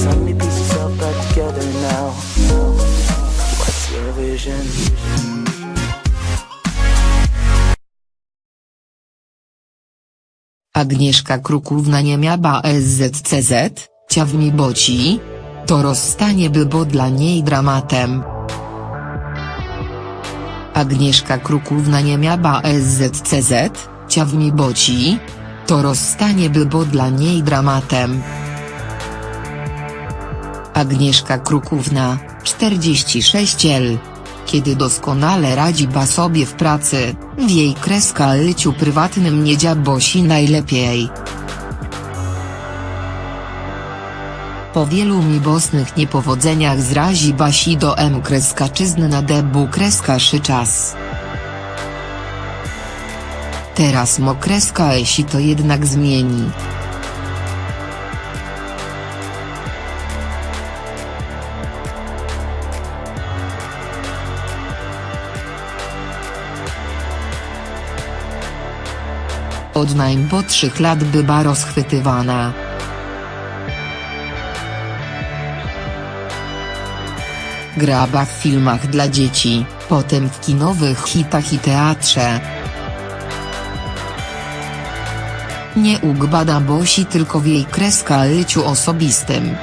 so many pieces all back together now. What's your vision? Agnieszka Krukówna nie miała SZCZ, ciawni boci? To rozstanie było dla niej dramatem. Agnieszka Krukówna nie miała SZCZ, ciawni boci? To rozstanie było dla niej dramatem. Agnieszka Krukówna, 46L. Kiedy doskonale radzi ba sobie w pracy, w jej kreska życiu prywatnym nie dziabosi najlepiej. Po wielu mibosnych niepowodzeniach zrazi basi do M kreskaczyzny na debu kreskaszy czas. Teraz mo kreska esi to jednak zmieni. Od najmłodszych lat była rozchwytywana. Graba w filmach dla dzieci, potem w kinowych hitach i teatrze. Nie ugbada Bosi tylko w jej kreska życiu osobistym.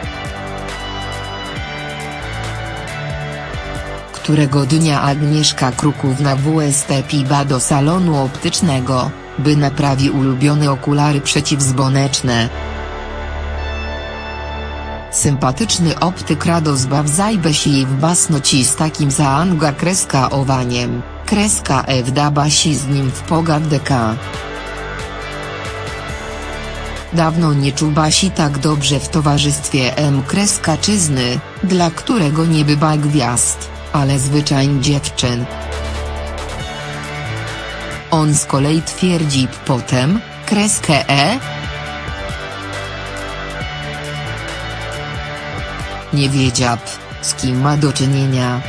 Którego dnia Agnieszka Krukówna WST piba do salonu optycznego, by naprawi ulubione okulary przeciwzboneczne. Sympatyczny optyk Radozbaw zajbę się jej w basnoci z takim zaanga kreska owaniem, kreska basi z nim w pogad deka. Dawno nie czuł Basi tak dobrze w towarzystwie M kreskaczyzny, dla którego nie bywa gwiazd, ale zwyczajnie dziewczyn. On z kolei twierdzi potem, kreskę E? Nie wiedział, z kim ma do czynienia.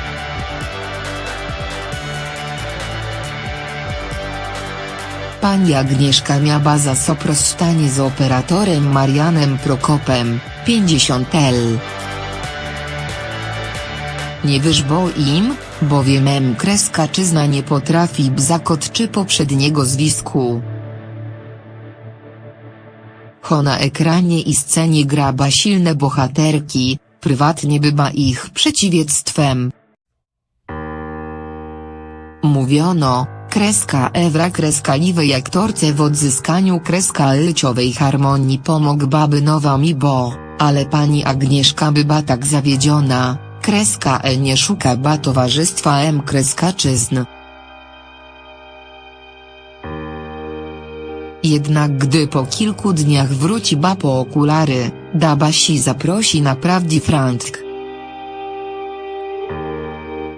Pani Agnieszka miała za soprostanie z operatorem Marianem Prokopem, 50L. Nie wyżbo im, bowiem M kreskaczyzna nie potrafi bzakot czy poprzedniego zwisku. Ho na ekranie i scenie graba silne bohaterki, prywatnie bywa ich przeciwiectwem. Mówiono, kreska Ewra kreskaliwej aktorce w odzyskaniu kreska lciowej harmonii pomógł baby nowa mi bo, ale pani Agnieszka była tak zawiedziona, kreska E nie szuka ba towarzystwa M kreskaczyzn. Jednak gdy po kilku dniach wróci ba po okulary, Dabasi zaprosi na prawdziw randk.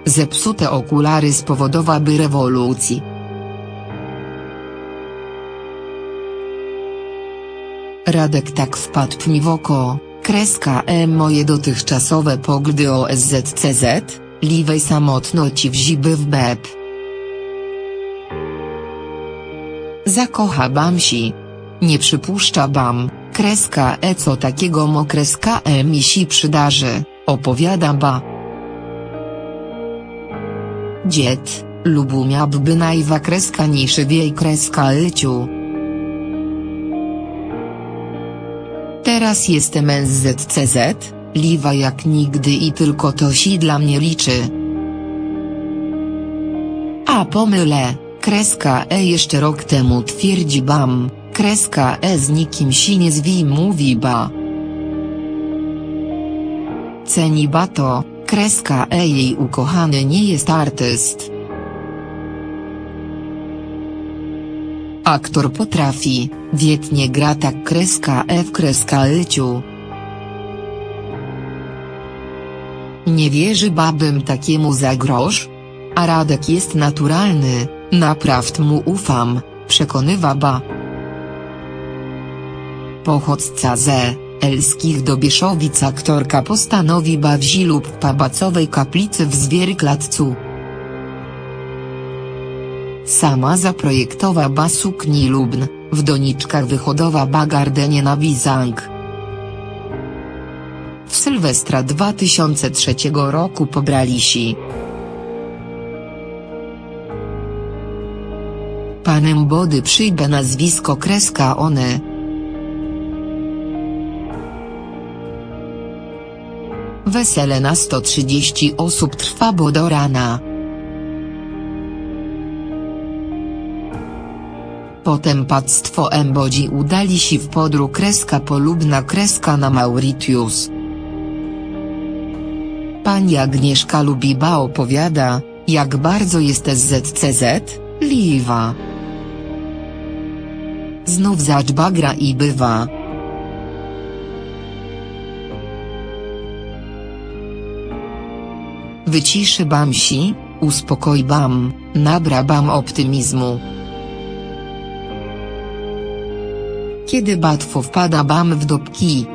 Zepsute okulary spowodowały rewolucji. Radek tak wpadł mi w oko, kreska E moje dotychczasowe poglądy o SZCZ, liwej samotności w ziby w beb. Zakocha bamsi. Nie przypuszcza bam, kreska E co takiego mo kreska E mi się przydarzy, opowiada ba. Dziet, lubu miałby najwa kreska niszy w jej kreska lciu. Teraz jestem NZCZ, liwa jak nigdy i tylko to się dla mnie liczy. A pomylę, kreska E jeszcze rok temu twierdzi bam, kreska E z nikim się nie zwi mówi ba. Ceni ba to, kreska E jej ukochany nie jest artyst. Aktor potrafi, wietnie gra tak kreska w kreska lciu. Nie wierzy babym takiemu za grosz? A Radek jest naturalny, naprawdę mu ufam, przekonywa ba. Pochodźca ze Elskich Dobieszowic aktorka postanowi bawi lub w pabacowej kaplicy w Zwierklatcu. Sama zaprojektowa ba sukni lubn, w doniczkach wychodowa ba gardenie na wizang. w Sylwestra 2003 roku pobrali si. Panem Body przyjmę nazwisko kreska one. Wesele na 130 osób trwa bo do rana. Potem pactwo Embodzi udali się w podru kreska polubna kreska na Mauritius. Pani Agnieszka Lubiba opowiada, jak bardzo jest SZCZ, Liwa. Znów zaczba gra i bywa. Wyciszy bamsi, uspokoj bam, nabra bam optymizmu. Kiedy batwo wpada bam w dopki.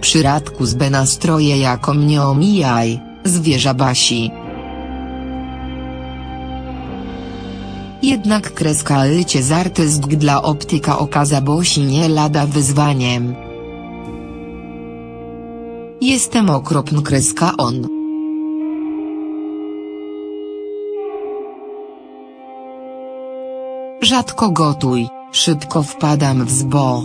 Przy radku z B nastroje jako mnie omijaj, zwierza basi. Jednak kreska lycie z artyst dla optyka okaza bosi nie lada wyzwaniem. Jestem okropny kreska on. Rzadko gotuj, szybko wpadam w zbo.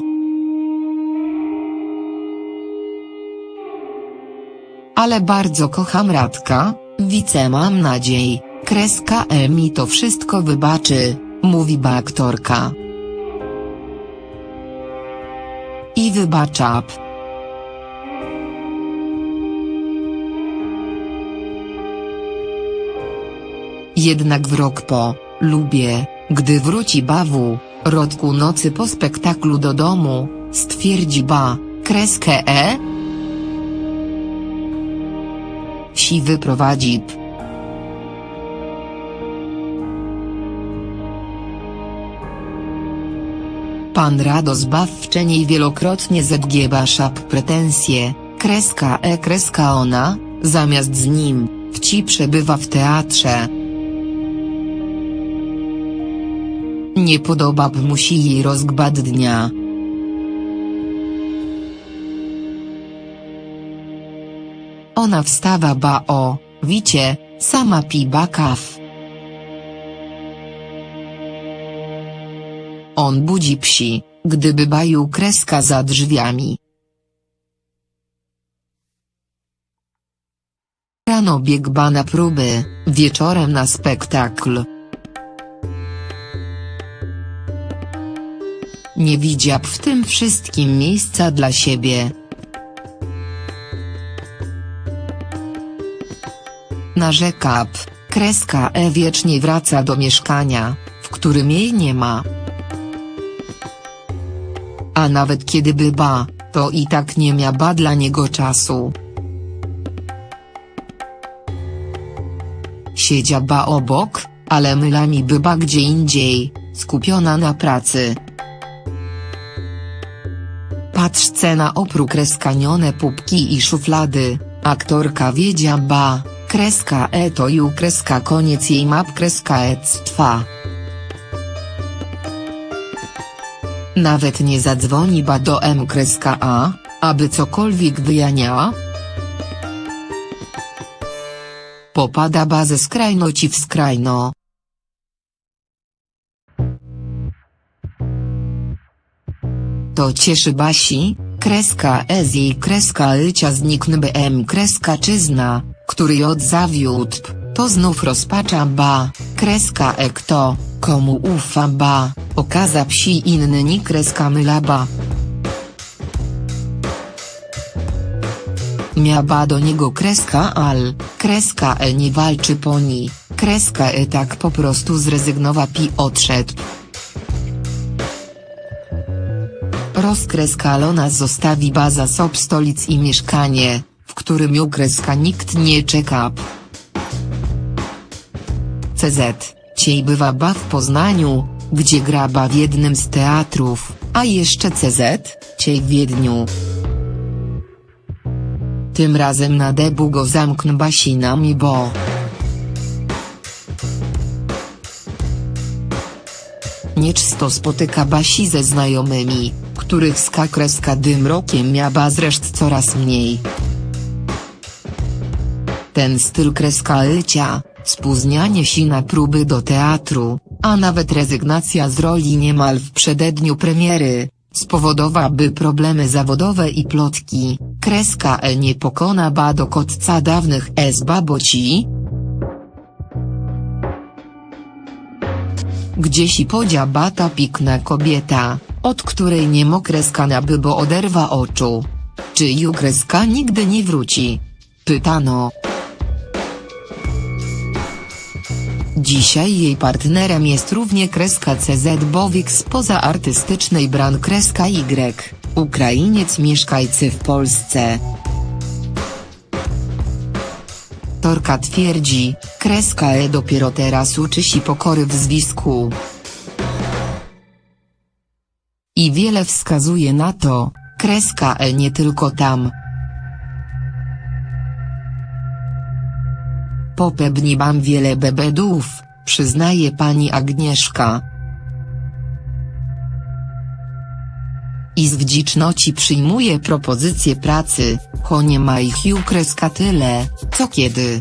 Ale bardzo kocham Radka, wice mam nadziei, kreska E mi to wszystko wybaczy, mówi ba aktorka. I wybacza. Jednak w rok po, lubię, gdy wróci bawu, rodku nocy po spektaklu do domu, stwierdzi ba, kreskę E? Si wyprowadzi p. Pan Rados bawwczeniej wielokrotnie zgieba szap pretensje, kreska E kreska ona, zamiast z nim, wci przebywa w teatrze. Nie podoba b musi jej rozgbad dnia. Ona wstawa ba o, wicie, sama piba kaw. On budzi psi, gdyby baju kreska za drzwiami. Rano biegba na próby, wieczorem na spektakl. Nie widział w tym wszystkim miejsca dla siebie. Narzeka p, kreska E wiecznie wraca do mieszkania, w którym jej nie ma. A nawet kiedy byba, to i tak nie miała dla niego czasu. Siedziała obok, ale mylami byba gdzie indziej, skupiona na pracy. Patrzce na oprócz kreskanione pupki i szuflady, aktorka wiedzia ba, kreska e to ju kreska koniec jej map kreska ectwa. Nawet nie zadzwoni ba do M kreska A, aby cokolwiek wyjania. Popada ba ze skrajności w skrajno. To cieszy Basi, kreska E z jej kreska lycia zniknby M kreska czyzna, który ją zawiódł, to znów rozpacza ba, kreska E kto, komu ufa ba, okaza psi inny ni kreska myla ba. Miaba do niego kreska al, kreska E nie walczy po ni, kreska E tak po prostu zrezygnowa pi odszedł. Rozkreskalona zostawi baza sob stolic i mieszkanie, w którym ją nikt nie czeka. CZ, ciej bywa ba w Poznaniu, gdzie gra ba w jednym z teatrów, a jeszcze CZ, ciej w Wiedniu. Tym razem na debu go zamknę basinami bo... Nieczto spotyka Basi ze znajomymi, których ska kreska dym rokiem miała zreszt coraz mniej. Ten styl kreska lcia, spóźnianie się na próby do teatru, a nawet rezygnacja z roli niemal w przededniu premiery, spowodowałaby problemy zawodowe i plotki, kreska L nie pokona ba do kotca dawnych S Gdzieś i podzia bata pikna kobieta, od której nie mo kreska naby bo oderwa oczu. Czy ju kreska nigdy nie wróci? Pytano. Dzisiaj jej partnerem jest równie kreska CZ Bowik spoza artystycznej bran kreska Y, Ukrainiec mieszkający w Polsce. Torka twierdzi, kreska E dopiero teraz uczy się pokory w zwisku. I wiele wskazuje na to, kreska E nie tylko tam. Popewni mam wiele bebedów, przyznaje pani Agnieszka. I z wdzięczności przyjmuje propozycję pracy, cho nie ma ich ju kreska tyle, co kiedy.